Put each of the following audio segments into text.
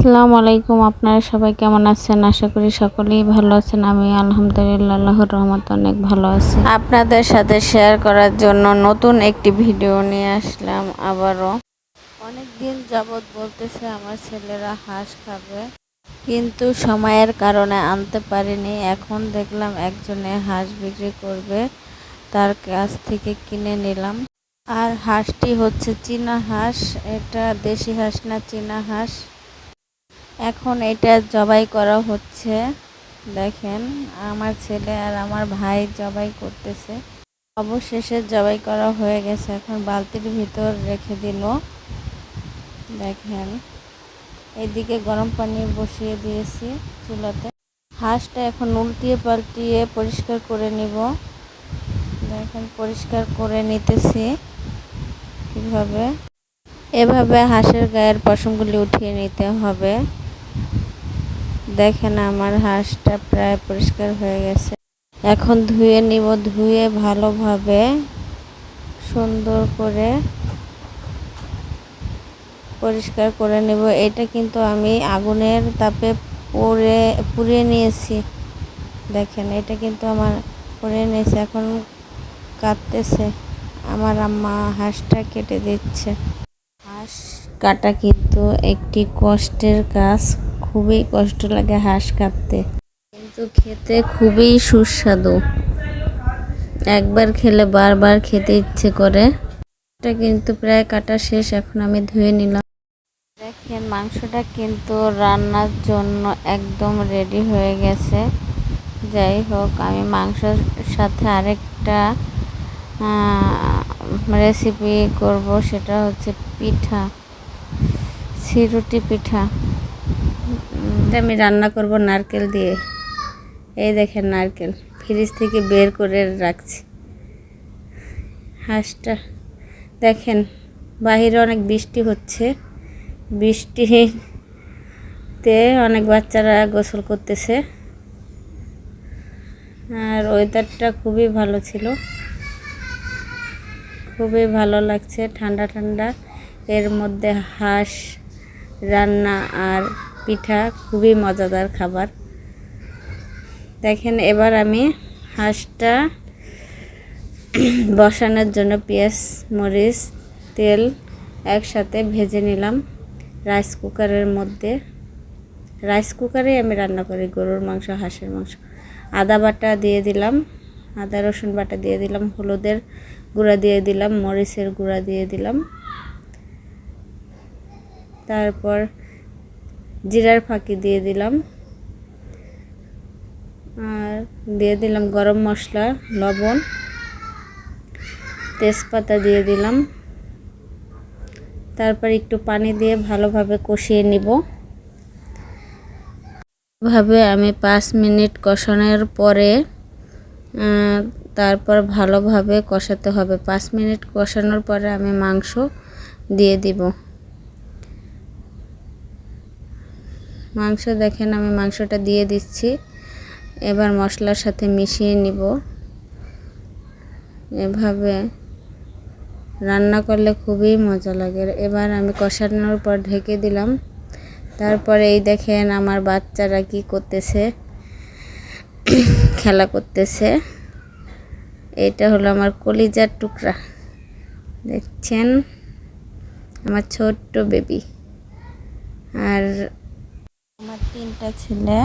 আসসালামু আলাইকুম, আপনারা সবাই কেমন আছেন? আশা করি সকলেই ভালো আছেন। আমি আলহামদুলিল্লাহ, আল্লাহর রহমত অনেক ভালো আছি। আপনাদের সাথে শেয়ার করার জন্য নতুন একটি ভিডিও নিয়ে আসলাম আবারও। অনেক দিন যাবৎ বলতেছে আমার ছেলেরা হাঁস খাবে, কিন্তু সময়ের কারণে আনতে পারিনি। এখন দেখলাম একজনে হাঁস বিক্রি করবে, তার কাছ থেকে কিনে নিলাম। আর হাঁসটি হচ্ছে চীনা হাঁস, এটা দেশি হাঁস না চীনা হাঁস? এখন এটা জবাই করা হচ্ছে। দেখেন, আমার ছেলে আর আমার ভাই জবাই করতেছে। অবশেষে জবাই করা হয়ে গেছে। এখন বালতির ভিতর রেখে দিল। দেখেন, এদিকে গরম পানি বসিয়ে দিয়েছি চুলাতে। হাঁসটা এখন উল্টিয়ে পাল্টিয়ে পরিষ্কার করে নিব। দেখেন, পরিষ্কার করে নিতেছি কীভাবে। এভাবে হাঁসের গায়ের পশমগুলি উঠিয়ে নিতে হবে। দেখেন আমার হাঁসটা প্রায় পরিষ্কার হয়ে গেছে। এখন ধুয়ে নিব, ধুয়ে ভালোভাবে সুন্দর করে পরিষ্কার করে নেব। এটা কিন্তু আমি আগুনের তাপে পুড়ে, পুড়িয়ে নিয়েছি। দেখেন, এটা কিন্তু আমার পুড়িয়ে নিয়েছে, এখন কাটতেছে আমার আম্মা হাঁসটা কেটে দিচ্ছে। কাটা কিন্তু একটি কষ্টের কাজ। খুবই কষ্ট লাগে হাঁস কাটতে। কিন্তু খেতে খুবই সুস্বাদু। একবার খেলে বারবার খেতে ইচ্ছে করে। এটা কিন্তু প্রায় কাটা শেষ, এখন আমি ধুয়ে নিলাম। দেখেন, মাংসটা কিন্তু রান্নার জন্য একদম রেডি হয়ে গেছে। যাই হোক, আমি মাংসর সাথে আরেকটা রেসিপি করব, সেটা হচ্ছে পিঠা। সিরুটি পিঠা। এটা আমি রান্না করব নারকেল দিয়ে। এই দেখেন নারকেল, ফ্রিজ থেকে বের করে রাখছি। হাঁসটা, দেখেন, বাহিরে অনেক বৃষ্টি হচ্ছে। বৃষ্টিতে অনেক বাচ্চারা গোসল করতেছে। আর ওয়েদারটা খুবই ভালো ছিল। খুবই ভালো লাগছে, ঠান্ডা ঠান্ডা। এর মধ্যে হাঁস রান্না আর পিঠা খুবই মজাদার খাবার। দেখেন, এবার আমি হাঁসটা বসানোর জন্য পেঁয়াজ, মরিচ, তেল একসাথে ভেজে নিলাম রাইস কুকারের মধ্যে। রাইস কুকারে আমি রান্না করি, গরুর মাংস, হাঁসের মাংস। আদা বাটা দিয়ে দিলাম, আদা রসুন বাটা দিয়ে দিলাম, হলুদের গুঁড়া দিয়ে দিলাম, মরিচের গুঁড়া দিয়ে দিলাম। তারপর জিরার ফাঁকি দিয়ে দিলাম। আর দিয়ে দিলাম গরম মশলা, লবণ, তেজপাতা দিয়ে দিলাম। তারপর একটু পানি দিয়ে ভালোভাবে কষিয়ে নিব। ভাবে আমি পাঁচ মিনিট কষানোর পরে তারপর ভালোভাবে কষাতে হবে। পাঁচ মিনিট কষানোর পরে আমি মাংস দিয়ে দিব। মাংস দেখেন, আমি মাংসটা দিয়ে দিচ্ছি। এবার মশলার সাথে মিশিয়ে নিব। এভাবে রান্না করলে খুবই মজা লাগে। এবার আমি কষানোর পর ঢেকে দিলাম। তারপরে এই দেখেন আমার বাচ্চারা কি করতেছে, খেলা করতেছে। এটা হলো আমার কলিজার টুকরা। দেখছেন? আমার ছোট্ট বেবি। আর আমার তিনটা ছেলে।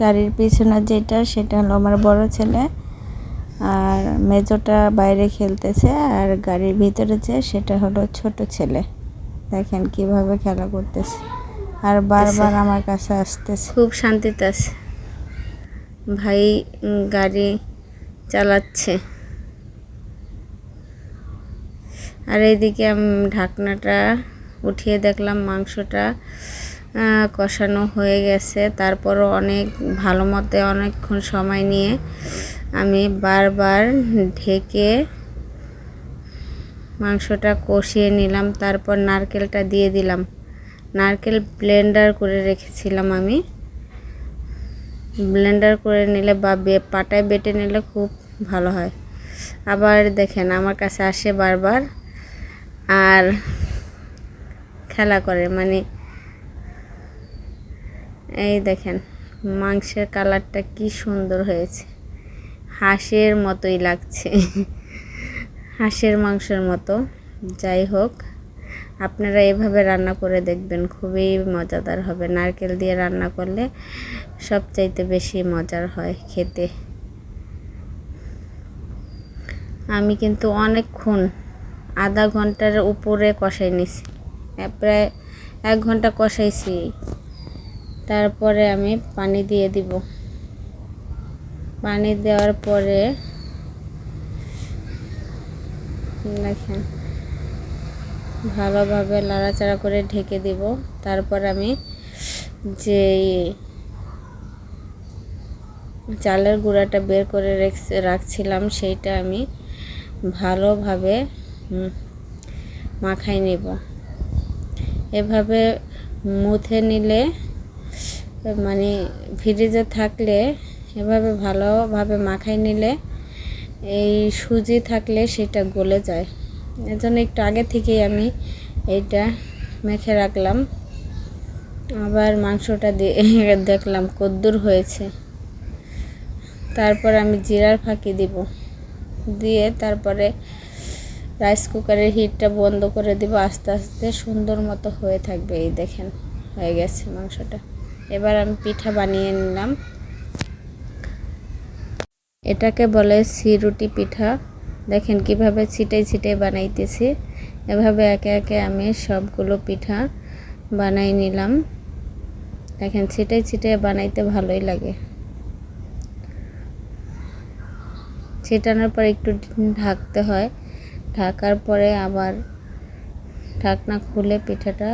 গাড়ির পিছনে যেটা, সেটা হলো আমার বড় ছেলে। আর মেজোটা বাইরে খেলতেছে, আর গাড়ির ভিতরে যে, সেটা হলো ছোট ছেলে। দেখেন কীভাবে খেলা করতেছে। আর বারবার আমার কাছে আসতেছে। খুব শান্তিতে আছে। ভাই গাড়ি চালাচ্ছে। আর এইদিকে আমি ঢাকনাটা উঠিয়ে দেখলাম, মাংসটা কষানো হয়ে গেছে। তারপরও অনেক ভালো মতে অনেকক্ষণ সময় নিয়ে আমি বারবার ঢেকে মাংসটা কষিয়ে নিলাম। তারপর নারকেলটা দিয়ে দিলাম। নারকেল ব্লেন্ডার করে রেখেছিলাম আমি। ব্লেন্ডার করে নিলে বা, পাটায় বেটে নিলে খুব ভালো হয়। আবার দেখেন আমার কাছে আসে বারবার। আর খেলা করে মানে এই দেখেন, মাংসের কালারটা কি সুন্দর হয়েছে। হাঁসের মতোই লাগছে। হাঁসের মাংসের মতো। যাই হোক, আপনারা এভাবে রান্না করে দেখবেন, খুবই মজাদার হবে। নারকেল দিয়ে রান্না করলে সবচাইতে বেশি মজার হয় খেতে। আমি কিন্তু অনেকক্ষণ আধা ঘণ্টার উপরে কষাই নিছি। প্রায় এক ঘণ্টা কষাইছি। তারপরে আমি পানি দিয়ে দিব। পানি দেওয়ার পরে দেখেন, ভালোভাবে লাড়াচাড়া করে ঢেকে দিব। তারপর আমি যে চালের গুঁড়াটা বের করে রেখে রাখছিলাম, সেইটা আমি ভালোভাবে মাখাই নেব। এভাবে মুথে নিলে মানে ফ্রিজে থাকলে এভাবে ভালোভাবে মাখাই নিলে এই সুজি থাকলে সেটা গলে যায়। এজন্য একটু আগে থেকেই আমি এইটা মেখে রাখলাম। আবার মাংসটা দিয়ে দেখলাম কদ্দুর হয়েছে। তারপর আমি জিরার ফাঁকি দিব। দিয়ে তারপরে রাইস কুকারের হিটটা বন্ধ করে দিব। আস্তে আস্তে সুন্দর মতো হয়ে থাকবে। এই দেখেন, হয়ে গেছে মাংসটা। এবার আমি পিঠা বানিয়ে নিলাম। এটাকে বলে সিরুটি পিঠা। দেখেন কীভাবে ছিটাই ছিটাই বানাইতেছি। এভাবে একে একে আমি সবগুলো পিঠা বানাই নিলাম। দেখেন ছিটাই ছিটাই বানাইতে ভালোই লাগে। ছিটানোর পর একটু ঢাকতে হয়। ঢাকার পরে আবার ঢাকনা খুলে পিঠাটা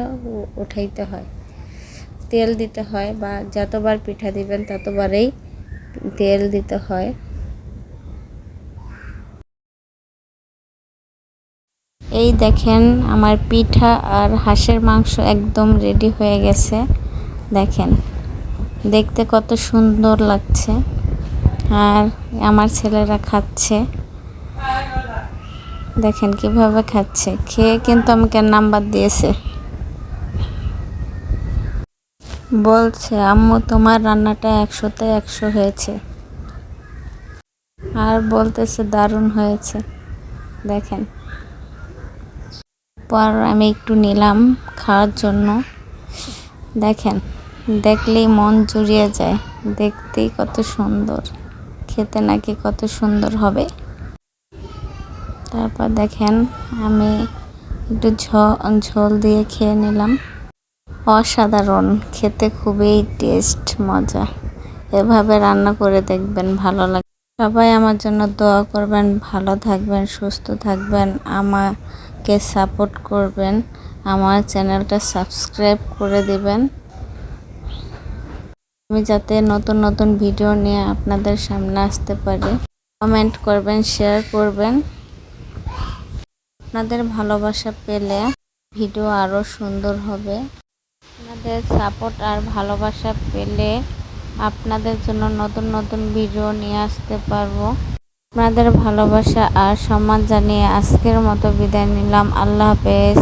উঠাইতে হয়। তেল দিতে হয় বা যতবার পিঠা দিবেন ততবারেই তেল দিতে হয়। এই দেখেন আমার পিঠা আর হাঁসের মাংস একদম রেডি হয়ে গেছে। দেখেন, দেখতে কত সুন্দর লাগছে। আর আমার ছেলেরা খাচ্ছে। দেখেন কীভাবে খাচ্ছে। খেয়ে কিন্তু আমাকে নাম্বার দিয়েছে। বলছে, আম্মু, তোমার রান্নাটা একশোতে একশো হয়েছে। আর বলতেছে, দারুণ হয়েছে। দেখেন। পর আমি একটু নিলাম খাওয়ার জন্য। দেখেন, দেখলেই মন জুড়িয়ে যায়। দেখতেই কত সুন্দর। খেতে নাকি কত সুন্দর হবে। তারপর দেখেন, আমি একটু ঝোল দিয়ে খেয়ে নিলাম। অসাধারণ, খেতে খুবই টেস্ট মজা। এভাবে রান্না করে দেখবেন, ভালো লাগে। সবাই আমার জন্য দোয়া করবেন, ভালো থাকবেন, সুস্থ থাকবেন, আমাকে সাপোর্ট করবেন, আমার চ্যানেলটা সাবস্ক্রাইব করে দিবেন। আমি যাতে নতুন নতুন ভিডিও নিয়ে আপনাদের সামনে আসতে পারি। কমেন্ট করবেন শেয়ার করবেন। আপনাদের ভালোবাসা পেলে ভিডিও আরও সুন্দর হবে। আপনাদের সাপোর্ট আর ভালোবাসা পেলে আপনাদের জন্য নতুন নতুন ভিডিও নিয়ে আসতে পারব। আপনাদের ভালোবাসা আর সম্মান জানিয়ে আজকের মতো বিদায় নিলাম। আল্লাহ হাফেজ।